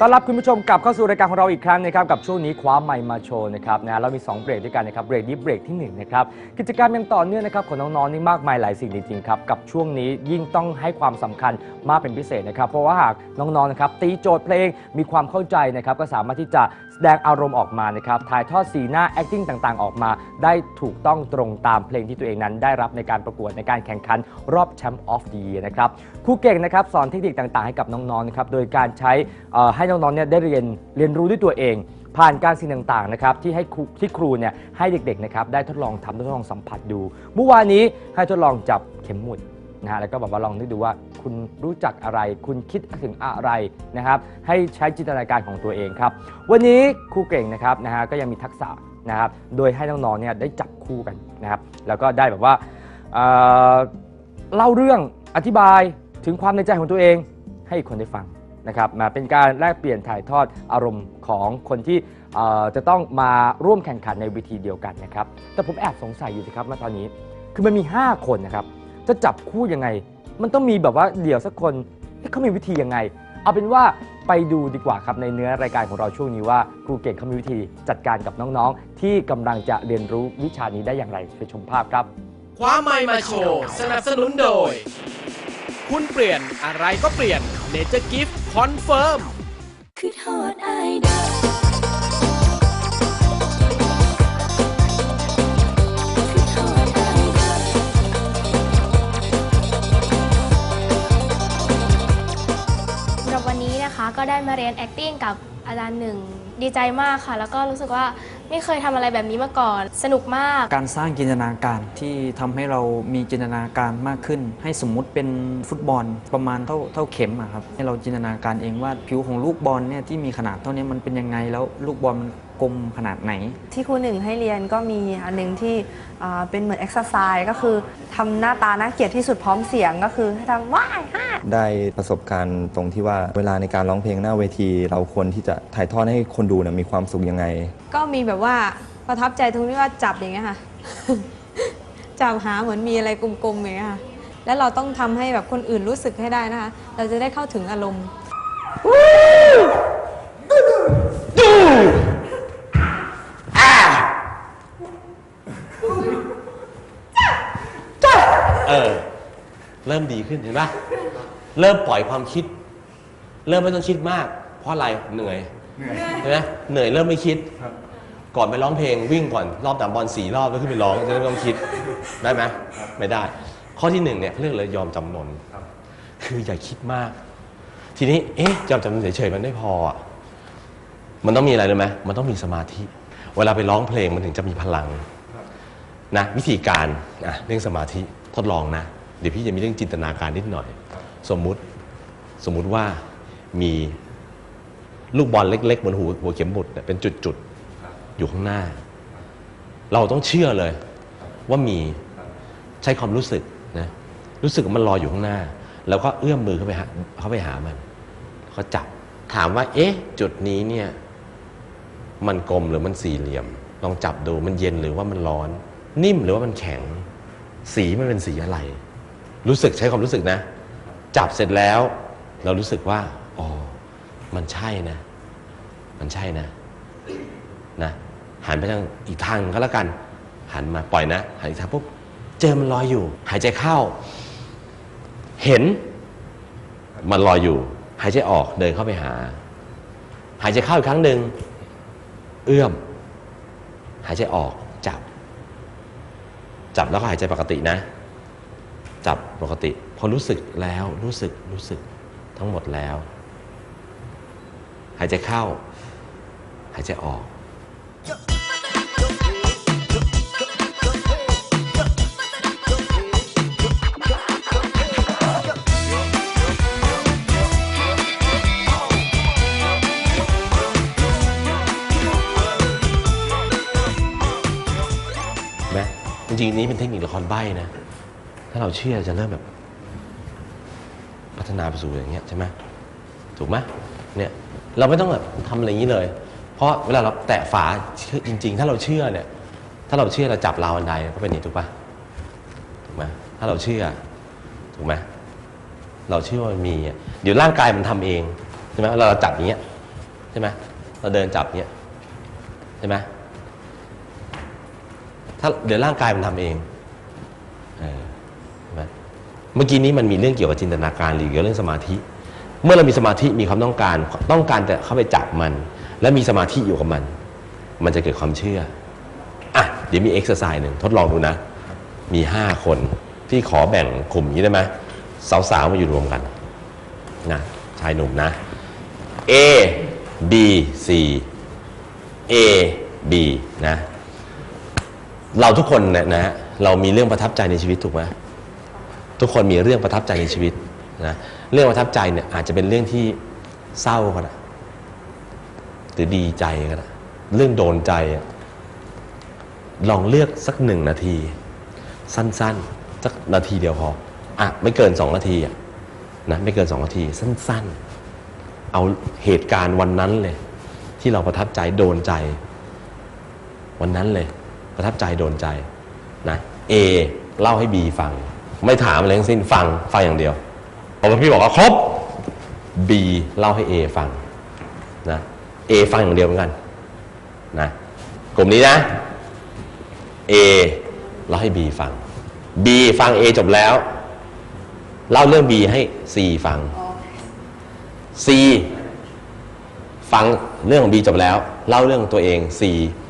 ต้อนรับคุณผู้ชมกลับเข้าสู่รายการของเราอีกครั้งนะครับกับช่วงนี้คว้าไมค์มาโชว์นะครับนะเรามี 2 เบรกด้วยกันนะครับเบรกนี้เบรกที่1นะครับกิจกรรมยังต่อเนื่องนะครับของน้องๆนี่มากมายหลายสิ่งจริงๆครับกับช่วงนี้ยิ่งต้องให้ความสำคัญมากเป็นพิเศษนะครับเพราะว่าหากน้องๆนะครับตีโจทย์เพลงมีความเข้าใจนะครับก็สามารถที่จะ แสดงอารมณ์ออกมานะครับถ่ายทอดสีหน้า acting ต่างๆ ออกมา ได้ถูกต้องตรงตามเพลงที่ตัวเองนั้น ได้รับในการประกวดในการแข่งขันรอบแชมป์ออฟดีนะครับครูเก่งนะครับสอนเทคนิคต่างๆ ให้กับน้องๆนะครับโดยการใช้ให้น้องๆเนี่ยได้เรียนเรียนรู้ด้วยตัวเองผ่านการสิ่งต่างๆนะครับที่ให้ที่ครูเนี่ยให้เด็กๆนะครับได้ทดลองทำทดลองสัมผัสดู เมื่อวานนี้ให้ทดลองจับเข็มหมุดนะฮะแล้วก็แบบว่าลองนึกดูว่า คุณรู้จักอะไร คุณคิดถึงอะไรนะครับให้ใช้จินตนาการของตัวเองครับ วันนี้ครูเก่งนะครับนะฮะก็ยังมีทักษะนะครับโดยให้น้องๆเนี่ยได้จับคู่กันนะครับแล้วก็ได้แบบว่าเอ่อเล่าเรื่องอธิบายถึงความในใจของตัวเองให้คนได้ฟังนะครับมาเป็นการแลกเปลี่ยนถ่ายทอดอารมณ์ของคนที่จะต้องมาร่วมแข่งขันในวิธีเดียวกันนะครับแต่ผมแอบสงสัยอยู่สิครับว่าตอนนี้คือมันมี 5 คนนะครับจะจับคู่ยังไง มันต้องมีแบบว่าเดี่ยวสักคนเอ๊ะเขามีวิธียังไง เอาเป็นว่าไปดูดีกว่าครับในเนื้อรายการของเราช่วงนี้ว่าครูเก่งเขามีวิธีจัดการกับน้องๆ ที่กำลังจะเรียนรู้วิชานี้ได้อย่างไรไปชมภาพครับ คว้าไมค์มาโชว์ สนับสนุนโดย คุณเปลี่ยนอะไรก็เปลี่ยนเนเจอร์กิฟต์คอนเฟิร์ม คือโทษอายเด้อ นะคะ ก็ได้มาเรียน acting กับอาจารย์หนึ่งดีใจมากค่ะ แล้วก็รู้สึกว่าไม่เคยทำอะไรแบบนี้มาก่อน สนุกมาก การสร้างจินตนาการที่ทำให้เรามีจินตนาการมากขึ้น ให้สมมุติเป็นฟุตบอลประมาณเท่าเท่าเข็มอะครับให้เราจินตนาการเองว่าผิวของลูกบอลเนี่ยที่มีขนาดเท่านี้มันเป็นยังไงแล้วลูกบอลมัน กลมขนาดไหน ที่ครูหนึ่งให้เรียนก็มีอันหนึ่งที่อ่าเป็นเหมือนเอ็กซ์ไซส์ก็คือทำหน้าตาน่าเกลียดที่สุดพร้อมเสียงก็คือให้ทำว้ายฮ่าได้ประสบการณ์ตรงที่ว่าเวลาในการร้องเพลงหน้าเวที เราควรที่จะถ่ายทอดให้คนดูนี่ยมีความสุขยังไง ก็มีแบบว่าประทับใจตรงที่ว่าจับอย่างเงี้ยค่ะ จับหาเหมือนมีอะไรกลมๆอย่างเงี้ยค่ะ แล้วเราต้องทำให้แบบคนอื่นรู้สึกให้ได้นะคะ เราจะได้เข้าถึงอารมณ์ เออ เริ่มดีขึ้นเห็นปะเริ่มปล่อยความคิด เริ่มไม่ต้องคิดมาก เพราะอะไรเหนื่อยเห็นไหมเหนื่อยเริ่มไม่คิดก่อนไปร้องเพลงวิ่งก่อนรอบต่างบอลสี่รอบแล้วขึ้นไปร้องจะได้ไม่ต้องคิดได้ไหมไม่ได้ ข้อที่หนึ่งเนี่ยเขาเรียกเลยยอมจำนนคืออย่าคิดมาก ทีนี้เอ๊ะยอมจำนนเฉยๆมันไม่พออะมันต้องมีอะไรเลยไหมมันต้องมีสมาธิ เวลาไปร้องเพลงมันถึงจะมีพลังนะวิธีการอะเรื่องสมาธิ ทดลองนะ เดี๋ยวพี่จะมีเรื่องจินตนาการนิดหน่อย สมมุติสมมุติว่ามีลูกบอลเล็กๆเหมือนหัวหัวเข็มบุตรเนี่ยเป็นจุดๆ อยู่ข้างหน้า เราต้องเชื่อเลย ว่ามีใช้ความรู้สึกนะรู้สึกมันลอยอยู่ข้างหน้า แล้วก็เอื้อมมือเข้าไปหาเข้าไปหามันเขาจับถามว่า เอ๊ะ จุดนี้เนี่ย มันกลมหรือมันสี่เหลี่ยม ลองจับดูมันเย็นหรือว่ามันร้อน นิ่มหรือว่ามันแข็ง สีมันเป็นสีอะไร รู้สึกใช้ความรู้สึกนะ จับเสร็จแล้ว เรารู้สึกว่าอ๋อมันใช่นะ มันใช่นะ นะหันไปทางอีกทางหนึ่งก็แล้วกัน หันมาปล่อยนะหันอีกทางปุ๊บเจอมันลอยอยู่ หายใจเข้า เห็น มันลอยอยู่ หายใจออกเดินเข้าไปหา หายใจเข้าอีกครั้งหนึ่งเอื้อม หายใจออก จับแล้วก็หายใจปกตินะ จับปกติ พอรู้สึกแล้วรู้สึกรู้สึกทั้งหมดแล้ว หายใจเข้า หายใจออก ริงๆนี้เป็นเทคนิคละครใบ้นะ ถ้าเราเชื่อจะเริ่มแบบ พัฒนาไปสู่อย่างเงี้ยใช่ไหมถูกไหมเนี่ยเราไม่ต้องแบบทำอะไรอย่างนี้เลย เพราะเวลาเราแตะฝาจริง ๆ ถ้าเราเชื่อเนี่ย ถ้าเราเชื่อเราจับราวบันไดก็เป็นอย่างนี้ถูกปะถูกไหมถ้าเราเชื่อถูกไหมเราเชื่อว่ามันมีอะเดี๋ยวร่างกายมันทำเองใช่ไหมเราจับอย่างเงี้ยใช่ไหมเราเดินจับเนี้ยใช่ไหม ถ้าเดี๋ยวร่างกายมันทำเองเมื่อกี้นี้มันมีเรื่องเกี่ยวกับจินตนาการหรือเกี่ยวกับเรื่องสมาธิ เมื่อเรามีสมาธิมีความต้องการต้องการแต่เข้าไปจับมัน และมีสมาธิอยู่กับมัน มันจะเกิดความเชื่ออะเดี๋ยวมีเอ็กซ์ไซส์หนึ่งทดลองดูนะ มี5คนที่ขอแบ่งกลุ่มยี้ได้ไหมสาวๆมาอยู่รวมกันนะชายหนุ่มนะ A B C A B นะ เราทุกคนเนี่ยนะเรามีเรื่องประทับใจในชีวิตถูกไหมทุกคนมีเรื่องประทับใจในชีวิตนะเรื่องประทับใจเนี่ยอาจจะเป็นเรื่องที่เศร้าก็ได้หรือดีใจก็ได้เรื่องโดนใจ ลองเลือกสักหนึ่งนาที สั้นๆ สักนาทีเดียวพออะไม่เกินสองนาทีอะนะไม่เกินสองนาที สั้นๆ เอาเหตุการณ์วันนั้นเลย ที่เราประทับใจโดนใจ วันนั้นเลย ประทับใจโดนใจนะ A เล่าให้ B ฟัง ไม่ถามอะไรทั้งสิ้นฟังฟังอย่างเดียวพอพี่บอกว่าครบ B เล่าให้ A ฟังนะ A ฟังอย่างเดียวเหมือนกันนะกลุ่มนี้นะ A เล่าให้ B ฟัง B ฟัง A จบแล้วเล่าเรื่อง B ให้ C ฟัง C ฟังเรื่องของ B จบแล้ว เล่าเรื่องตัวเอง C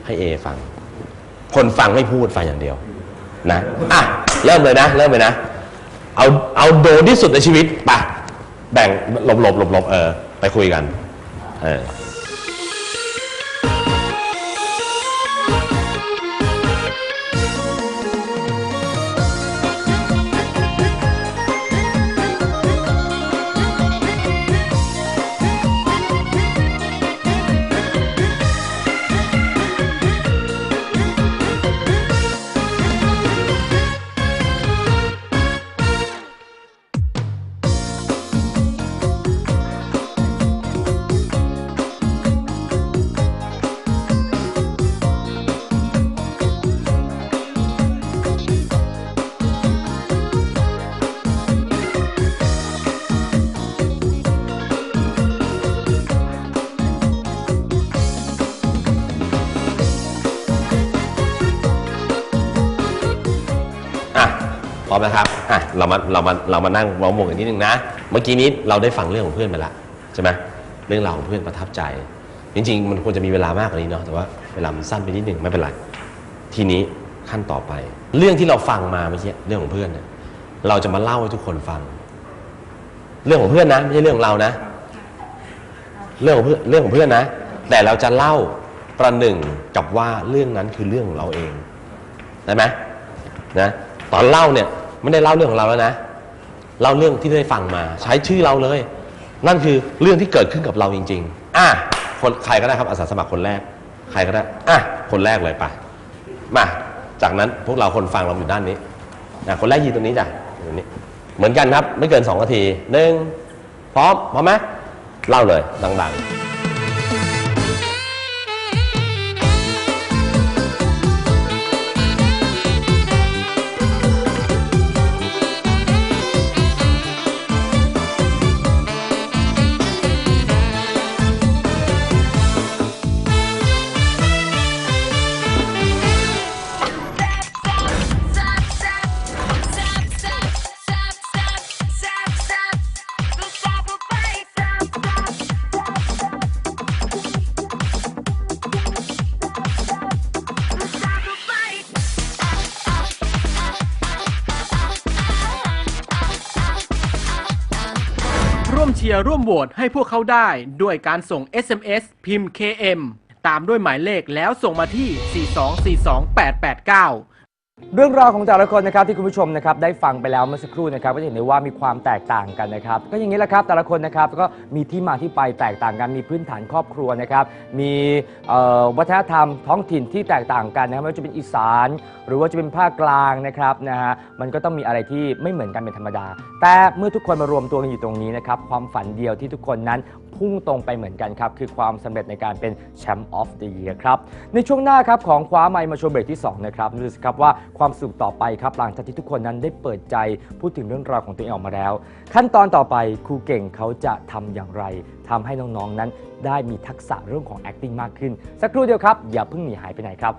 ให้ A ฟัง คนฟังไม่พูดฟังอย่างเดียวนะอะเริ่มเลยนะ เริ่มเลยนะ เอาเอาโดนที่สุดในชีวิตไปแบ่งหลบหลบหลบหลบเออ ไปคุยกัน เออ มนะครับอะเรามาเรามาเรามานั่งล้อมวงกันนิดนึงนะ เมื่อกี้นี้เราได้ฟังเรื่องของเพื่อนไปละใช่ไหมเรื่องราวของเพื่อนประทับใจ จริง ๆ มันควรจะมีเวลามากกว่านี้เนาะแต่ว่าเวลามันสั้นไปนิดนึงไม่เป็นไรทีนี้ขั้นต่อไป เรื่องที่เราฟังมาเมื่อกี้เรื่องของเพื่อนเนี่ยเราจะมาเล่าให้ทุกคนฟัง เรื่องของเพื่อนนะไม่ใช่เรื่องของเรานะ เรื่องของเพื่อนเรื่องของเพื่อนนะ แต่เราจะเล่าประหนึ่งกับว่าเรื่องนั้นคือเรื่องของเราเองได้ไหมนะตอนเล่าเนี่ย ไม่ได้เล่าเรื่องของเราแล้วนะเล่าเรื่องที่ได้ฟังมา ใช้ชื่อเราเลย นั่นคือเรื่องที่เกิดขึ้นกับเราจริง ๆ อะคนใครก็ได้ครับอาสาสมัครคนแรก ใครก็ได้อะคนแรกเลยไปมาจากนั้นพวกเราคนฟังเราอยู่ด้านนี้นะคนแรกยืนตรงนี้จ้ะตรงนี้ เหมือนกันครับ ไม่เกิน2นาทีหนึ่งพร้อมพร้อมไหมเล่าเลยดัง ๆ ร่วมเชียร์ร่วมโหวตให้พวกเขาได้ ด้วยการส่ง SMS พิมพ์ KM ตามด้วยหมายเลขแล้วส่งมาที่ 4242889 เรื่องราวของแต่ละคนนะครับที่คุณผู้ชมนะครับได้ฟังไปแล้วเมื่อสักครู่นะครับก็จะเห็นได้ว่ามีความแตกต่างกันนะครับก็อย่างนี้แหละครับแต่ละคนนะครับก็มีที่มาที่ไปแตกต่างกันมีพื้นฐานครอบครัวนะครับมีเอ่อวัฒนธรรมท้องถิ่นที่แตกต่างกันนะครับไม่ว่าจะเป็นอีสาน หรือว่าจะเป็นภาคกลางนะครับนะฮะมันก็ต้องมีอะไรที่ไม่เหมือนกันเป็นธรรมดา แต่เมื่อทุกคนมารวมตัวกันอยู่ตรงนี้นะครับความฝันเดียวที่ทุกคนนั้นพุ่งตรงไปเหมือนกันครับคือความสำเร็จในการเป็นแชมป์ออฟเดอะเยียร์ครับในช่วงหน้าครับของคว้าไมค์มาโชว์เบรกที่สองนะครับดูสิครับว่าความสุขต่อไปครับหลังจากที่ทุกคนนั้นได้เปิดใจพูดถึงเรื่องราวของตัวเองออกมาแล้ว ขั้นตอนต่อไปครูเก่งเขาจะทำอย่างไรทำให้น้องๆนั้นได้มีทักษะเรื่องของ acting มากขึ้น สักครู่เดียวครับ อย่าเพิ่งหนีหายไปไหนครับ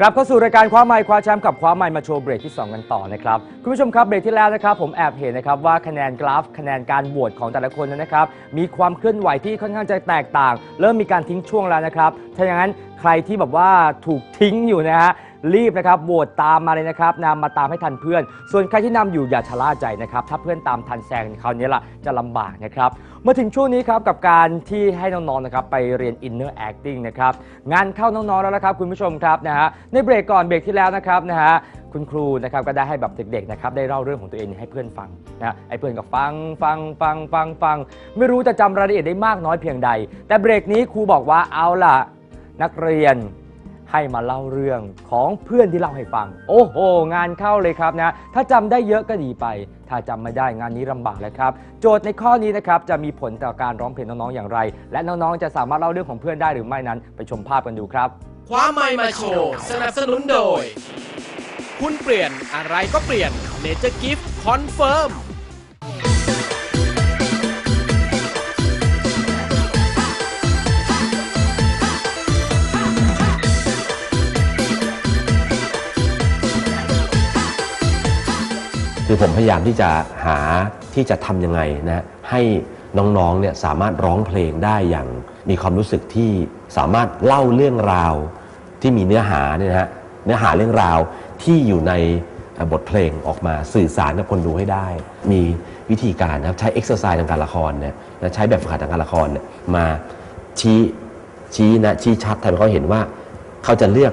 กลับเข้าสู่รายการคว้าไมค์คว้าแชมป์กับคว้าไมค์มาโชว์เบรกที่ 2 กันต่อนะครับ คุณผู้ชมครับเบรกที่แล้วนะครับผมแอบเห็นนะครับว่าคะแนนกราฟคะแนนการโหวตของแต่ละคนนั้นนะครับ มีความเคลื่อนไหวที่ค่อนข้างจะแตกต่าง เริ่มมีการทิ้งช่วงแล้วนะครับถ้าอย่างนั้นใครที่แบบว่าถูกทิ้งอยู่นะฮะ รีบนะครับโหวตตามมาเลยนะครับนำมาตามให้ทันเพื่อน ส่วนใครที่นำอยู่อย่าชะล่าใจนะครับ ถ้าเพื่อนตามทันแซงคราวนี้ล่ะจะลำบากนะครับ มาถึงช่วงนี้ครับกับการที่ให้น้องๆนะครับไปเรียน inner acting นะครับงานเข้าน้องๆแล้วนะครับคุณผู้ชมครับนะฮะในเบรกก่อนเบรกที่แล้วนะครับนะฮะคุณครูนะครับก็ได้ให้แบบเด็กๆนะครับได้เล่าเรื่องของตัวเองให้เพื่อนฟังนะฮะไอ้เพื่อนก็ฟังฟังฟังฟังฟัง ไม่รู้จะจำรายละเอียดได้มากน้อยเพียงใด แต่เบรกนี้ครูบอกว่าเอาล่ะ นักเรียน ให้มาเล่าเรื่องของเพื่อนที่เล่าให้ฟัง โอ้โห งานเข้าเลยครับนะ ถ้าจำได้เยอะก็ดีไป ถ้าจำไม่ได้งานนี้ลำบากเลยครับ โจทย์ในข้อนี้นะครับจะมีผลต่อการร้องเพลงน้องๆอย่างไร และน้องๆจะสามารถเล่าเรื่องของเพื่อนได้หรือไม่นั้น ไปชมภาพกันดูครับคว้าไมค์มาโชว์สนับสนุนโดย คุณเปลี่ยนอะไรก็เปลี่ยนเนเจอร์กิฟต์คอนเฟิร์ม คือผมพยายามที่จะหาที่จะทำยังไงนะให้น้องๆเนี่ยสามารถร้องเพลงได้อย่างมีความรู้สึกที่สามารถเล่าเรื่องราวที่มีเนื้อหาเนี่ยนะฮะเนื้อหาเรื่องราวที่อยู่ในบทเพลงออกมาสื่อสารกับคนดูให้ได้ มีวิธีการนะครับใช้เอ็กซ์ไซส์ทางการละครเนี่ยและใช้แบบฝึกหัดทางการละครเนี่ยมาชี้ชี้นะชี้ชัดทำให้เขาเห็นว่าเขาจะเลือก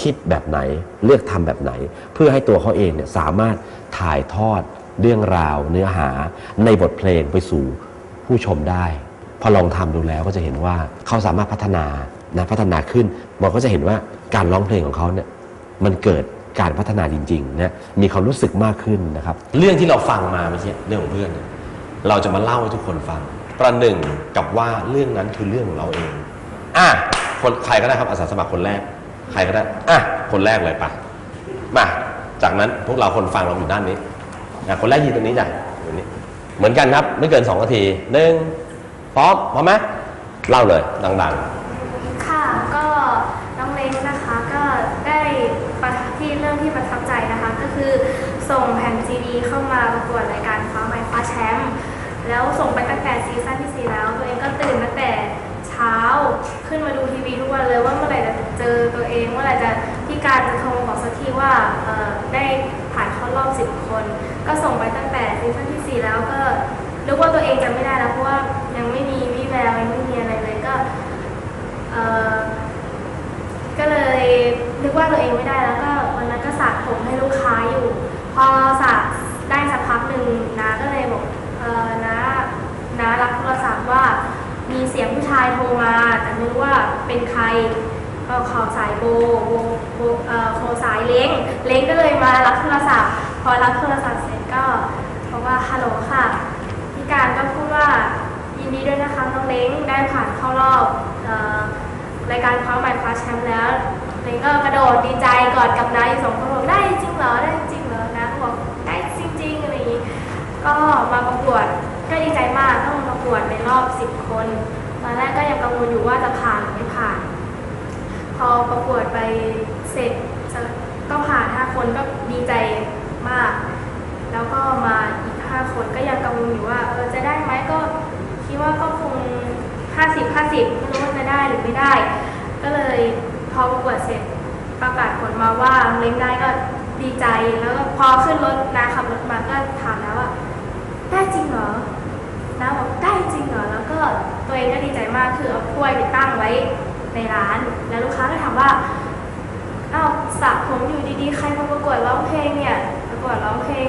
คิดแบบไหนเลือกทำแบบไหน เพื่อให้ตัวเขาเองเนี่ยสามารถ ถ่ายทอดเรื่องราวเนื้อหาในบทเพลงไปสู่ผู้ชมได้ พอลองทำดูแล้วก็จะเห็นว่าเขาสามารถพัฒนานะพัฒนาขึ้นมันก็จะเห็นว่าการร้องเพลงของเขาเนี่ยมันเกิดการพัฒนาจริงๆนะมีความรู้สึกมากขึ้นนะครับ เรื่องที่เราฟังมาไม่ใช่เรื่องของเพื่อน เราจะมาเล่าให้ทุกคนฟัง ประหนึ่งกับว่าเรื่องนั้นคือเรื่องของเราเองอะคนใครก็ได้ครับอาสาสมัครคนแรก ใครก็ได้อะคนแรกเลยไปะมา จากนั้นพวกเราคนฟังเราอยู่ด้านนี้อะคนแรกยืนตรงนี้จ้ะตรงนี้ เหมือนกันครับ ไม่เกิน2นาทีหนึ่งพร้อมพร้อมไหมเล่าเลยดังๆ ค่ะก็น้องเล้งนะคะก็ได้ประทับที่เรื่องที่ประทับใจนะคะ ก็คือส่งแผ่นซีดีเข้ามาประกวดรายการฟ้าไม้ฟ้าแชมป์แล้วส่งไปตั้งแต่ซีซั่นที่สี่แล้ว ตัวเองก็ตื่นตั้งแต่เช้าขึ้นมาดูทีวีทุกวันเลยว่าเมื่อไหร่จะเจอตัวเองเมื่อไหร่จะ การโทรมาบอกสักทีว่าได้ผ่านเข้ารอบสิบคน ก็ส่งไปตั้งแต่ซีซั่นที่สี่แล้วก็นึกว่าตัวเองจะไม่ได้แล้วเพราะว่ายังไม่มีวิแววยังไม่มีอะไรเลยก็ก็เลยนึกว่าตัวเองไม่ได้แล้วก็วันนั้นก็สระผมให้ลูกค้าอยู่ พอสระได้สักพักหนึ่งน้าก็เลยบอกเออน้าน้ารับโทรศัพท์ว่ามีเสียงผู้ชายโทรมา แต่ไม่รู้ว่าเป็นใคร ก็ขอสายโบโบโบเออโทรสายเล้งเล้งก็เลยมารับโทรศัพท์ พอรับโทรศัพท์เสร็จก็บอกว่าฮัลโหลค่ะพี่การก็พูดว่ายินดีด้วยนะคะน้องเล้งได้ผ่านเข้ารอบรายการคว้าใหม่คว้าแชมป์แล้วเล้งก็กระโดดดีใจกอดกับนายสองคนบอกได้จริงเหรอได้จริงเหรอนะบอกได้จริงๆอะไรอย่างนี้ก็มาประกวดก็ดีใจมากต้องมาประกวดในรอบ 10 คน ตอนแรกก็ยังกังวลอยู่ว่าจะผ่านหรือไม่ผ่าน พอประกวดไปเสร็จก็ผ่าน5คนก็ดีใจมาก แล้วก็มาอีก 5 คนก็ยังกังวลอยู่ว่าเออจะได้ไหมก็คิดว่าก็คง 50 50ไม่รู้ว่าจะได้หรือไม่ได้ ก็เลยพอประกวดเสร็จประกาศผลมาว่าเล้งได้ก็ดีใจแล้วก็พอขึ้นรถนาขับรถมาก็ถามแล้วว่าได้จริงเหรอน้าบอกได้จริงเหรอแล้วก็ตัวเองก็ดีใจมากคือเอาถ้วยไปตั้งไว้ ในร้าน แล้วลูกค้าก็ถามว่าอ้าวสระผมอยู่ดีๆ ใครมาประกวดร้องเพลงเนี่ย ประกวดร้องเพลง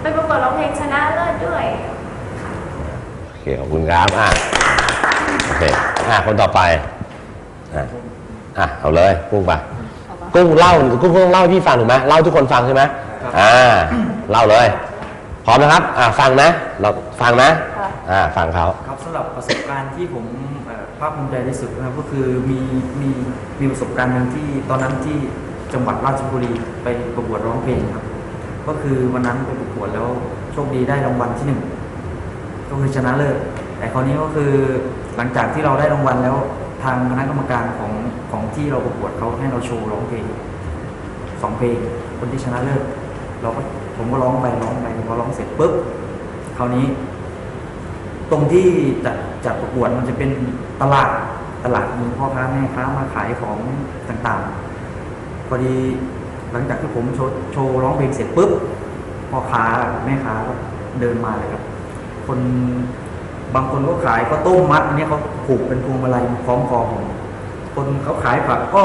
ไปประกวดร้องเพลงชนะเลิศด้วยๆโอเคขอบคุณครับอะโอเคอะคนต่อไปอะอะเอาเลยกุ้งไปกุ้งเล่ากุ้งต้องเล่าให้พี่ฟังถูกไหมเล่าให้ทุกคนฟังใช่ไหมอ่าเล่าเลยพร้อมนะครับ อะฟังนะ เราฟังนะ อ่าฟังเขาครับสำหรับประสบการณ์ที่ผมเอ่อ ภาคภูมิใจที่สุดนะครับก็คือมีมีมีประสบการณ์หนึ่งที่ตอนนั้นที่จังหวัดราชบุรีไปประกวดร้องเพลงครับ ก็คือวันนั้นไปประกวดแล้วโชคดีได้รางวัลที่หนึ่งก็คือชนะเลิศแต่คราวนี้ก็คือหลังจากที่เราได้รางวัลแล้วทางคณะกรรมการของของที่เราประกวดเขาให้เราโชว์ร้องเพลงสองเพลงคนที่ชนะเลิศเราก็ผมก็ร้องไปร้องไปพอร้องเสร็จปุ๊บคราวนี้ ตรงที่จัด จัดประกวดมันจะเป็นตลาดตลาดมีพ่อค้าแม่ค้ามาขายของต่างๆ พอดีหลังจากที่ผมโชว์โชว์ร้องเพลงเสร็จปุ๊บพ่อค้าแม่ค้าก็เดินมาเลยครับ คนบางคนก็ขายก็ต้มมัดอันนี้เขาผูกเป็นพวงมาลัยคล้องคอผมคนเขาขายผักก็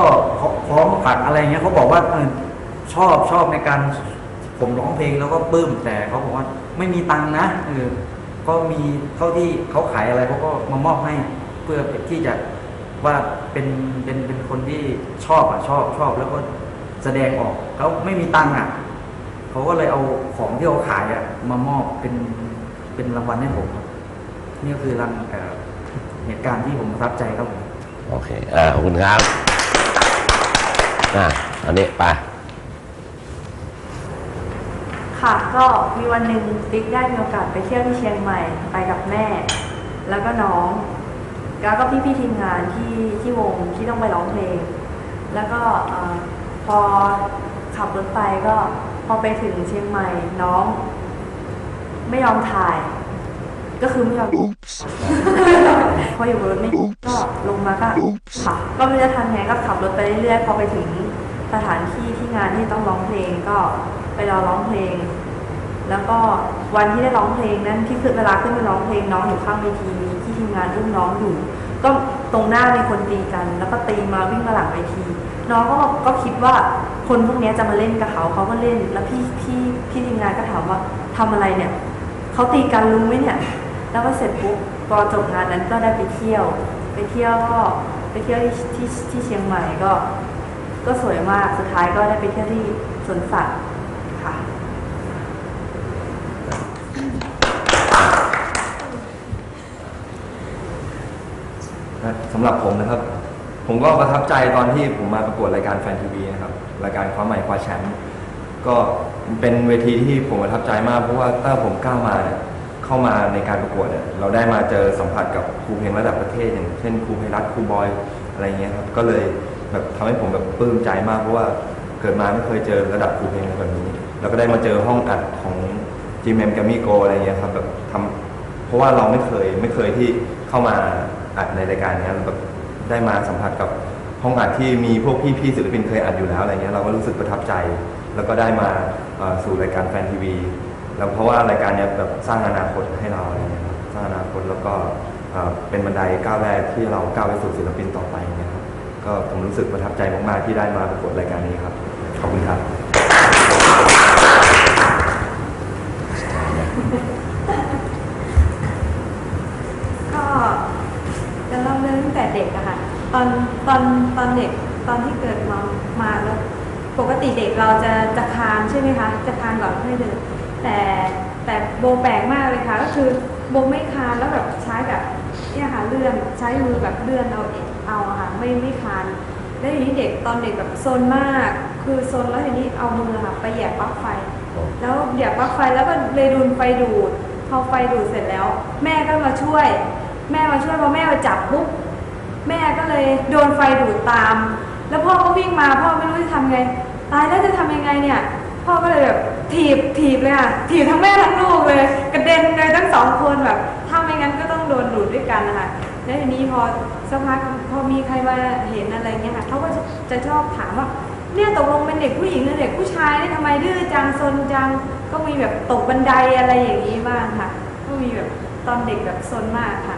คล้องผักอะไรเงี้ยเขาบอกว่าเออชอบชอบในการผมร้องเพลงแล้วก็ปลื้มแต่เขาบอกว่าไม่มีตังนะเออ ก็มีเท่าที่เขาขายอะไรเขาก็มามอบให้เพื่อที่จะว่าเป็นเป็นเป็นคนที่ชอบอะชอบชอบแล้วก็แสดงออกเขาไม่มีตังค์อะเขาก็เลยเอาของที่เขาขายอะมามอบเป็นเป็นรางวัลให้ผมครับนี่คือรังเอ่อเหตุการณ์ที่ผมประทับใจครับผมโอเคอ่าขอบคุณครับอ่าอันนี้ไป ค่ะ ก็มีวันหนึ่งติ๊กได้มีโอกาสไปเที่ยวที่เชียงใหม่ไปกับแม่ แล้วก็น้องแล้วก็พี่ๆทีมงานที่ที่วงที่ต้องไปร้องเพลง แล้วก็เอ่อพอขับรถไปก็พอไปถึงเชียงใหม่น้อง ไม่ยอมถ่าย ก็คือไม่ยอมพออยู่บนรถไม่ก็ลงมาก็ค่ะก็ไม่รู้จะทำไงก็ขับรถไปเรื่อยๆพอไปถึงสถานที่ที่งานที่ต้องร้องเพลงก็ไปรอร้องเพลง แล้วก็วันที่ได้ร้องเพลงนั้นที่คือเวลาขึ้นไปร้องเพลงน้องอยู่ข้างเวทีที่ทีมงานอุ้มน้องอยู่ ก็ตรงหน้ามีคนตีกัน แล้วก็ตีมาวิ่งมาหลังเวที น้องก็ก็คิดว่าคนพวกนี้จะมาเล่นกับเขาเขาก็เล่น แล้วพี่พี่พี่ทีมงานก็ถามว่าทำอะไรเนี่ยเขาตีกันรู้ไหมเนี่ย แล้วก็เสร็จปุ๊บพอจบงานนั้นก็ได้ไปเที่ยว ไปเที่ยวก็ไปเที่ยวที่ที่เชียงใหม่ก็ ก็สวยมากสุดท้ายก็ได้ไปเที่ยวที่สวนสัตว์ สำหรับผมนะครับ ผมก็ประทับใจตอนที่ผมมาประกวดรายการแฟนทีวีนะครับ รายการคว้าใหม่คว้าแชมป์ก็เป็นเวทีที่ผมประทับใจมากเพราะว่าตั้งผมก้าวมาเนี่ยเข้ามาในการประกวดเนี่ยเราได้มาเจอสัมผัสกับครูเพลงระดับประเทศอย่าง เช่นครูไพรัตน์ครูบอยอะไรเงี้ยครับก็เลยแบบทำให้ผมแบบปลื้มใจมากเพราะว่าเกิดมาไม่เคยเจอระดับครูเพลงแบบนี้ แล้วก็ได้มาเจอห้องอัดของจีเมมกัมมี่โกอะไรเงี้ยครับแบบทำเพราะว่าเราไม่เคยไม่เคยที่เข้ามา อัดในรายการเนี้ยแบบได้มาสัมผัสกับห้องอัดที่มีพวกพี่ๆศิลปินเคยอัดอยู่แล้วอะไรเงี้ยเราก็รู้สึกประทับใจ แล้วก็ได้มาเอ่อสู่รายการแฟนทีวีแล้วเพราะว่ารายการเนี้ยแบบสร้างอนาคตให้เราอะไรเงี้ยครับสร้างอนาคตแล้วก็เอ่อเป็นบันไดก้าวแรกที่เราก้าวไปสู่ศิลปินต่อไปเนี่ยครับก็ผมรู้สึกประทับใจมากๆที่ได้มาประกวดรายการนี้ครับขอบคุณครับ ก็จะเล่าเรื่องตั้งแต่เด็กอะค่ะ ต อนตอนเด็กตอนที่เกิดมามาแล้วปกติเด็กเราจะจะคานใช่ไหมคะจะคานก่อนค่อยเดินแต่แต่โบแปลกมากเลยค่ะ ก็คือโบไม่คานแล้วแบบใช้แบบเนี่ยค่ะเลื่อนใช้มือแบบเลื่อนเอาเองเอาค่ะไม่ไม่คานแล้วทีนี้เด็กตอนเด็กแบบโซนมาก คือโซนแล้วทีนี้เอามือค่ะไปแหย่ปลั๊กไฟ แล้วเหยียบปลั๊กไฟแล้วก็เลยดูนไฟดูดพอไฟดูดเสร็จแล้ว แม่ก็มาช่วย แม่มาช่วยพอแม่มาจับปุ๊บ แม่ก็เลยโดนไฟดูดตาม แล้วพ่อก็วิ่งมาพ่อไม่รู้จะทำไง ตายแล้วจะทำยังไงเนี่ย พ่อก็เลยแบบถีบถีบเลยค่ะถีบทั้งแม่ทั้งลูกเลย กระเด็นเลยทั้งสองคนแบบถ้าไม่งั้นก็ต้องโดนดูดด้วยกันนะคะแล้วทีนี้พอสักพักพอมีใครมาเห็นอะไรเงี้ยค่ะเขาก็จะจะชอบถามว่าเนี่ยตกลงเป็นเด็กผู้หญิงหรือเด็กผู้ชายเนี่ยทำไมดื้อจังซนจังก็มีแบบตกบันไดอะไรอย่างนี้บ้างค่ะ ก็มีแบบตอนเด็กแบบซนมากค่ะ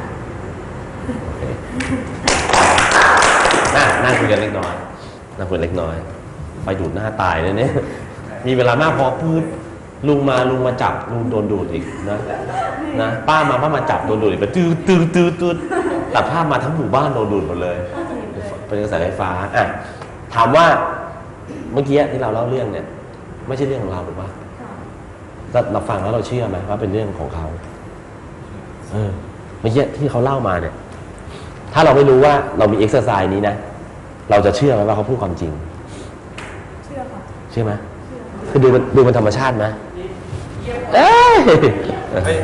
น่านั่งคุยกันเล็กน้อยนั่งคุยเล็กน้อย ไฟดูดหน้าตายเลยเนี่ยมีเวลามากพอพืดลุงมาลุงมาจับลุงโดนดูดอีกนะนะป้ามาป้ามาจับโดนดูดอีกไปตื้อตื้อตื้อตื้อตัดภาพมาทั้งหมู่บ้านโดนดูดหมดเลยเป็นกระแสไฟฟ้าอะถามว่าเมื่อกี้ที่เราเล่าเรื่องเนี่ย ไม่ใช่เรื่องของเราถูกปะแต่เราฟังแล้วเราเชื่อไหมว่าเป็นเรื่องของเขาเออเมื่อกี้ที่เขาเล่ามาเนี่ย ถ้าเราไม่รู้ว่าเรามีเอ็กซ์ไซส์นี้นะ เราจะเชื่อไหมว่าเขาพูดความจริง เชื่อค่ะเชื่อไหมคือดูมันดูมันธรรมชาติไหมเอ้ย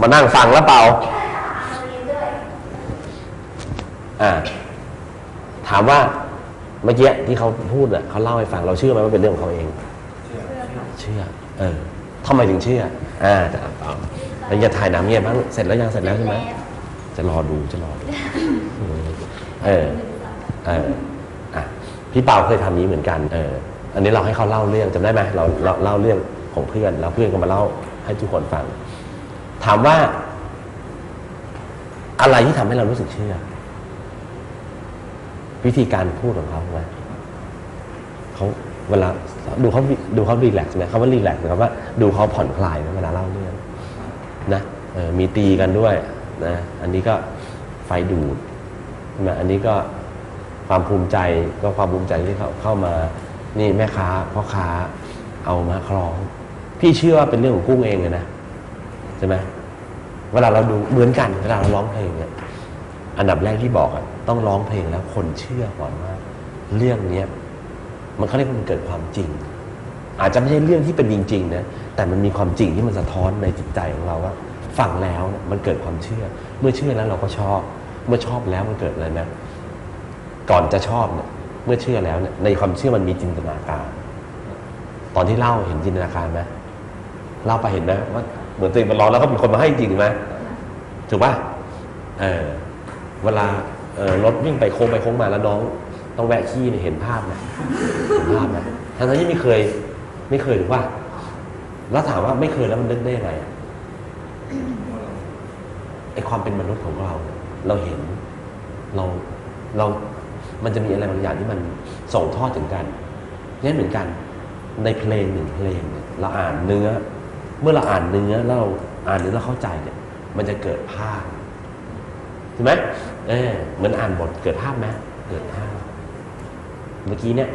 มานั่งฟังแล้วเปล่า อ่า ถามว่าเมื่อกี้ที่เขาพูดอะเขาเล่าให้ฟังเราเชื่อไหมว่าเป็นเรื่องของเขาเอง เชื่อเออทำไมถึงเชื่อ อ่าจะเอา แล้วอย่าถ่ายหนังเงียบบ้างเสร็จแล้วยังเสร็จแล้วใช่ไหมจะรอดูจะรอดูเออเอออะพี่เปาเคยทำนี้เหมือนกันเอออันนี้เราให้เขาเล่าเรื่องจำได้ไหมเราเราเล่าเรื่องของเพื่อนแล้วเพื่อนก็มาเล่าให้ทุกคนฟัง ถามว่า อะไรที่ทำให้เรารู้สึกเชื่อ วิธีการพูดของเขาไหมเขาเวลาดูเขาดูเขารีแลกซ์ไหมเขาว่ารีแลกซ์นะครับว่าดูเขาผ่อนคลายไหมเวลาเล่าเรื่อง นะมีตีกันด้วยนะอันนี้ก็ไฟดูดใช่ไหมอันนี้ก็ความภูมิใจก็ความภูมิใจที่เขาเข้ามานี่แม่ค้าพ่อค้าเอามาคล้อง พี่เชื่อว่าเป็นเรื่องของกุ้งเองเลยนะใช่ไหมเวลาเราดูเหมือนกัน เวลาเราร้องเพลงเนี่ยอันดับแรกที่บอกอะต้องร้องเพลงแล้วคนเชื่อก่อนว่า เรื่องเนี้ยมันเขาเรียกมันเกิดความจริง อาจจะไม่ใช่เรื่องที่เป็นจริงๆนะแต่มันมีความจริงที่มันสะท้อนในจิตใจของเราว่าฟังแล้วเนี่ยมันเกิดความเชื่อ เมื่อเชื่อแล้วเราก็ชอบ เมื่อชอบแล้วมันเกิดอะไรนะก่อนจะชอบเนี่ยเมื่อเชื่อแล้วเนี่ยในความเชื่อมันมีจินตนาการ ตอนที่เล่าเห็นจินตนาการไหมเล่าไปเห็นไหมว่าเหมือนตัวเองมันร้องแล้วก็มีคนมาให้จริงไหมถูกป่ะเออเวลาเออรถวิ่งไปโค้งไปโค้งมาแล้วน้อง ต้องแวะขี้เนี่ยเห็นภาพไหมเห็นภาพไหมทั้งที่ไม่เคย ไม่เคยหรือว่าแล้วถามว่าไม่เคยแล้วมันนึกได้ยังไงอะไอความเป็นมนุษย์ของเรา เราเห็นเราเรา มันจะมีอะไรบางอย่างที่มันส่งทอดถึงกันนี่เหมือนกัน ในเพลงหนึ่งเพลงเนี่ยเราอ่านเนื้อ เมื่อเราอ่านเนื้อแล้วเราอ่านเนื้อแล้วเข้าใจเนี่ย มันจะเกิดภาพใช่ไหมเออเหมือนอ่านบทเกิดภาพไหมเกิดภาพเมื่อกี้เนี่ย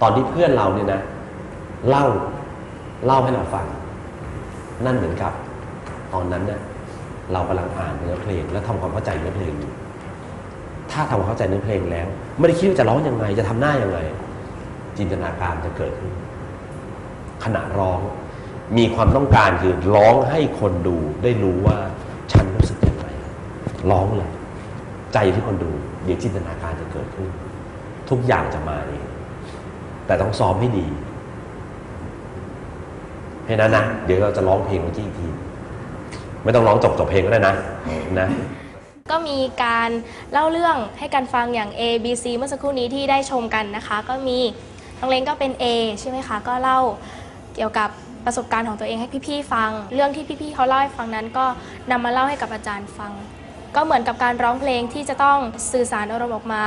ตอนที่เพื่อนเราเนี่ยนะ เล่าเล่าให้เราฟัง นั่นเหมือนกับ ตอนนั้นเนี่ยเรากำลังอ่านเนื้อเพลง แล้วทำความเข้าใจเนื้อเพลงอยู่ถ้าทำความเข้าใจเนื้อเพลงแล้ว ไม่ได้คิดว่าจะร้องยังไง จะทำหน้ายังไง จินตนาการจะเกิดขึ้น ขณะร้องมีความต้องการคือร้องให้คนดูได้รู้ว่าฉันรู้สึกยังไงร้องเลยใจที่คนดู เดี๋ยวจินตนาการจะเกิดขึ้น ทุกอย่างจะมาเองแต่ต้องซ้อมให้ดี ให้นั้นนะเดี๋ยวเราจะร้องเพลงเมื่อกี้อีกทีไม่ต้องร้องจบจบเพลงก็ได้นะนะ ก็มีการเล่าเรื่องให้กันฟังอย่าง A B C เมื่อสักครู่นี้ที่ได้ชมกันนะคะ ก็มีน้องเล้งก็เป็น A ใช่ไหมคะ ก็เล่าเกี่ยวกับประสบการณ์ของตัวเองให้พี่ๆฟัง เรื่องที่พี่ๆเขาเล่าให้ฟังนั้น ก็นำมาเล่าให้กับอาจารย์ฟัง ก็เหมือนกับการร้องเพลงที่จะต้องสื่อสารอารมณ์ออกมา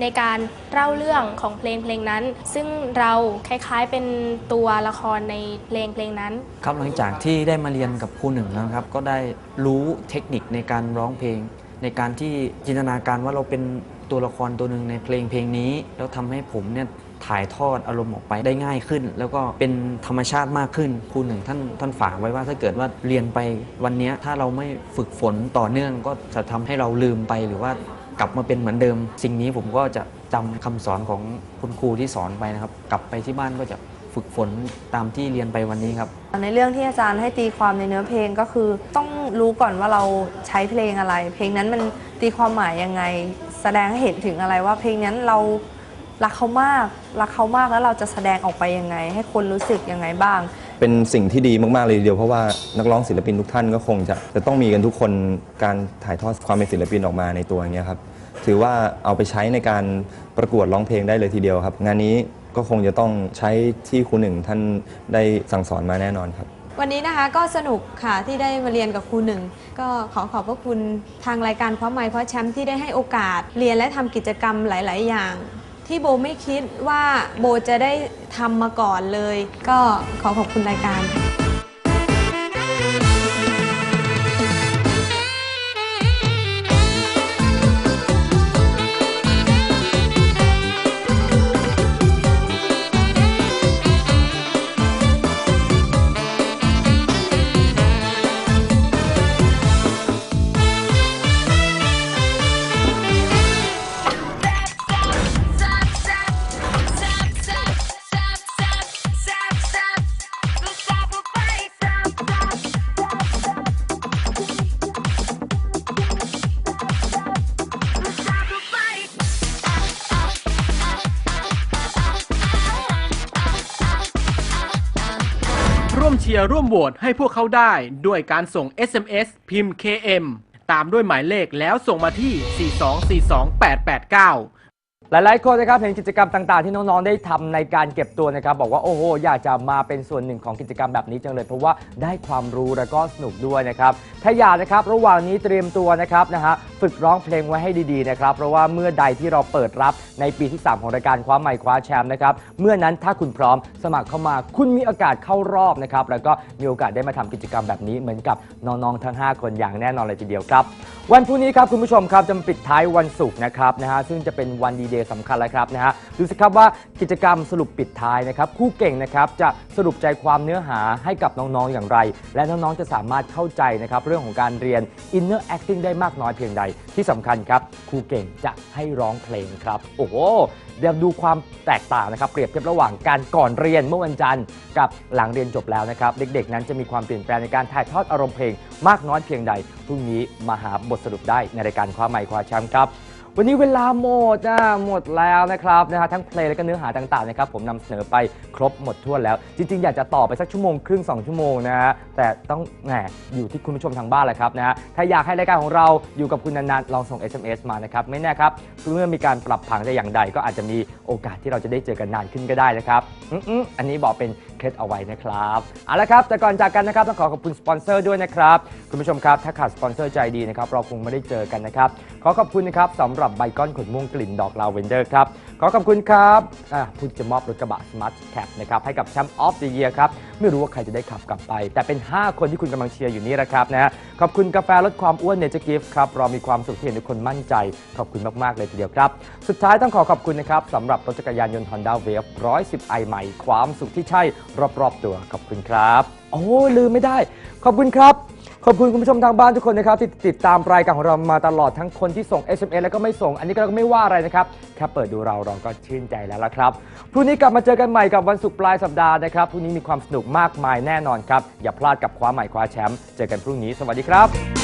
ในการเล่าเรื่องของเพลงเพลงนั้น ซึ่งเราคล้ายๆเป็นตัวละครในเพลงเพลงนั้น ครับหลังจากที่ได้มาเรียนกับครูหนึ่งแล้วนะครับ ก็ได้รู้เทคนิคในการร้องเพลง ในการที่จินตนาการว่าเราเป็นตัวละครตัวหนึ่งในเพลงเพลงนี้ แล้วทำให้ผมเนี่ยถ่ายทอดอารมณ์ออกไปได้ง่ายขึ้น แล้วก็เป็นธรรมชาติมากขึ้นครูหนึ่งท่านท่านฝากไว้ว่าถ้าเกิดว่าเรียนไปวันนี้ถ้าเราไม่ฝึกฝนต่อเนื่องก็จะทำให้เราลืมไปหรือว่า กลับมาเป็นเหมือนเดิม สิ่งนี้ผมก็จะจำคำสอนของคุณครูที่สอนไปนะครับ กลับไปที่บ้านก็จะฝึกฝนตามที่เรียนไปวันนี้ครับในเรื่องที่อาจารย์ให้ตีความในเนื้อเพลงก็คือ ต้องรู้ก่อนว่าเราใช้เพลงอะไร เพลงนั้นมันตีความหมายยังไง แสดงให้เห็นถึงอะไรว่าเพลงนั้นเรารักเขามากรักเขามากแล้วเราจะแสดงออกไปยังไง ให้คนรู้สึกยังไงบ้าง เป็นสิ่งที่ดีมาก ๆ เลยทีเดียว เพราะว่านักร้องศิลปินทุกท่านก็คงจะจะต้องมีกันทุกคนการถ่ายทอดความเป็นศิลปินออกมาในตัวอย่างเงี้ยครับถือว่าเอาไปใช้ในการประกวดร้องเพลงได้เลยทีเดียวครับ งานนี้ก็คงจะต้องใช้ที่ครูหนึ่งท่านได้สั่งสอนมาแน่นอนครับ วันนี้นะคะก็สนุกค่ะที่ได้มาเรียนกับครูหนึ่งก็ขอขอบพระคุณทางรายการเพราะไม้เพราะแชมป์ที่ได้ให้โอกาสเรียนและทำกิจกรรมหลาย ๆ อย่าง ที่โบไม่คิดว่าโบจะได้ทำมาก่อนเลย ก็ขอขอบคุณรายการ ชียร์ร่วมโหวตให้พวกเขาได้ ด้วยการส่ง SMS พิมพ์ KM ตามด้วยหมายเลขแล้วส่งมาที่ 4242889 หลายๆคนนะครับเห็นกิจกรรมต่างๆ ที่น้องๆได้ทำในการเก็บตัวนะครับ บอกว่าโอ้โหอยากจะมาเป็นส่วนหนึ่งของกิจกรรมแบบนี้จังเลย เพราะว่าได้ความรู้และก็สนุกด้วยนะครับถ้าอยากนะครับระหว่างนี้เตรียมตัวนะครับนะฮะฝึกร้องเพลงไว้ให้ดีๆนะครับเพราะว่าเมื่อใดที่เราเปิดรับในปีที่ 3 ของรายการคว้าใหม่คว้าแชมป์นะครับเมื่อนั้นถ้าคุณพร้อมสมัครเข้ามาคุณมีโอกาสเข้ารอบนะครับแล้วก็มีโอกาสได้มาทำกิจกรรมแบบนี้เหมือนกับน้องๆทั้ง 5 คนอย่างแน่นอนเลยทีเดียวครับ วันพรุ่งนี้ครับคุณผู้ชมครับจะปิดท้ายวันศุกร์นะครับนะฮะซึ่งจะเป็นวันดีเดย์สำคัญแล้วครับนะฮะดูสิครับว่ากิจกรรมสรุปปิดท้ายนะครับคู่เก่งนะครับจะสรุปใจความเนื้อหาให้กับน้องๆอย่างไร และน้องๆจะสามารถเข้าใจนะครับเรื่องของการเรียน inner acting ได้มากน้อยเพียงใด ที่สำคัญครับครูเก่งจะให้ร้องเพลงครับโอ้โหเดี๋ยวดูความแตกต่างนะครับเปรียบเทียบระหว่างการก่อนเรียนเมื่อวันจันทร์กับหลังเรียนจบแล้วนะครับเด็กๆ นั้นจะมีความเปลี่ยนแปลงในการถ่ายทอดอารมณ์เพลงมากน้อยเพียงใดพรุ่งนี้มาหาบทสรุปได้ในรายการคว้าใหม่คว้าแชมป์ครับ วันนี้เวลาหมดนะหมดแล้วนะครับนะฮะทั้งเพลงและก็เนื้อหาต่างๆนะครับผมนำเสนอไปครบหมดทั่วแล้ว จริงๆ อยากจะต่อไปสักชั่วโมงครึ่ง 2 ชั่วโมงนะฮะแต่ต้องแหมอยู่ที่คุณผู้ชมทางบ้านแหละครับนะฮะถ้าอยากให้รายการของเราอยู่กับคุณนานๆลองส่ง SMS มานะครับไม่แน่ครับเมื่อมีการปรับผังแต่อย่างใดก็อาจจะมีโอกาสที่เราจะได้เจอกันนานขึ้นก็ได้นะครับอืมๆอันนี้บอกเป็น เคล็ดเอาไว้นะครับเอาละครับแต่ก่อนจากกันนะครับต้องขอขอบคุณสปอนเซอร์ด้วยนะครับคุณผู้ชมครับถ้าขาดสปอนเซอร์ใจดีนะครับเราคงไม่ได้เจอกันนะครับขอขอบคุณนะครับสำหรับใบก้อนขนม่วงกลิ่นดอกลาเวนเดอร์ครับขอขอบคุณครับอะผู้จะมอบรถกระบะ Smart Cap นะครับให้กับแชมป์ออฟ the Year ครับไม่รู้ว่าใครจะได้ขับกลับไป แต่เป็น 5 คนที่คุณกำลังเชียร์อยู่นี่นะครับนะฮะขอบคุณกาแฟลดความอ้วนเนเจอร์กิฟต์ครับเรามีความสุขที่เห็นทุกคนมั่นใจ ขอบคุณมาก ๆ เลยทีเดียวครับ สุดท้ายต้องขอขอบคุณนะครับสำหรับรถจักรยานยนต์ Honda Wave 110 i ใหม่ ความสุขที่ใช่ รอบๆตัวขอบคุณครับ โอ้ยลืมไม่ได้ ขอบคุณครับ ขอบคุณคุณผู้ชมทางบ้านทุกคนนะครับที่ติดตามรายการของเรามาตลอดทั้งคนที่ส่ง SMS แล้วก็ไม่ส่ง อันนี้ก็เราก็ไม่ว่าอะไรนะครับแค่เปิดดูเราเราก็ชื่นใจแล้วละครับพรุ่งนี้กลับมาเจอกันใหม่กับวันศุกร์ปลายสัปดาห์นะครับพรุ่งนี้มีความสนุกมากมายแน่นอนครับอย่าพลาดกับคว้าใหม่คว้าแชมป์เจอกันพรุ่งนี้สวัสดีครับ